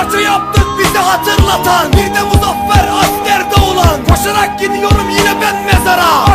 Paramparça yaptık bizi hatırlatan Bir de muzaffer askerde olan. Koşarak gidiyorum yine ben mezara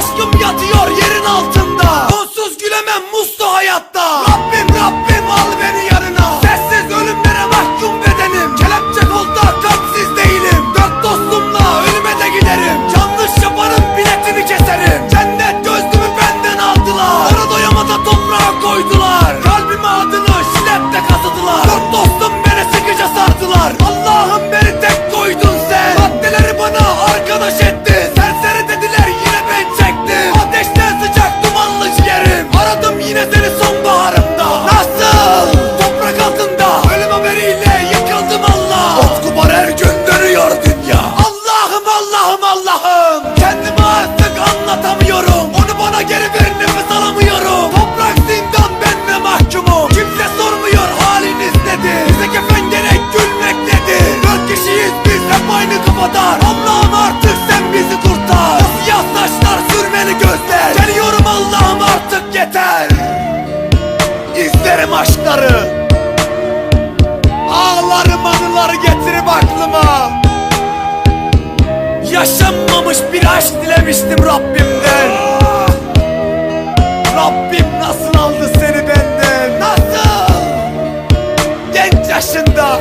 artık anlatamıyorum. Onu bana geri ver nefes alamıyorum. Toprak zindan ben de mahkumum. Kimse sormuyor haliniz nedir? Bize kefen gerek gülmek nedir? Dört kişiyiz biz hep aynı kafadan Allah'ım artık sen bizi kurtar. O Siyah saçlar sürmeli gözler. Geliyorum Allah'ım artık yeter. İzlerim aşkları. Ağlarım anıları getirip aklıma yaşında.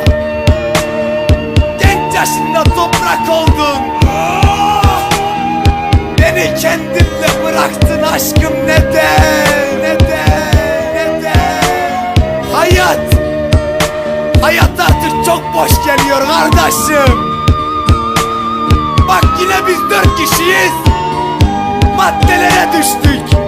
Genç yaşında toprak oldun. Beni kendimle bıraktın aşkım neden Neden Neden? Hayat Hayat artık çok boş geliyor kardeşim. Bak yine biz dört kişiyiz. Maddelere düştük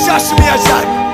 fechaste minhas arcas.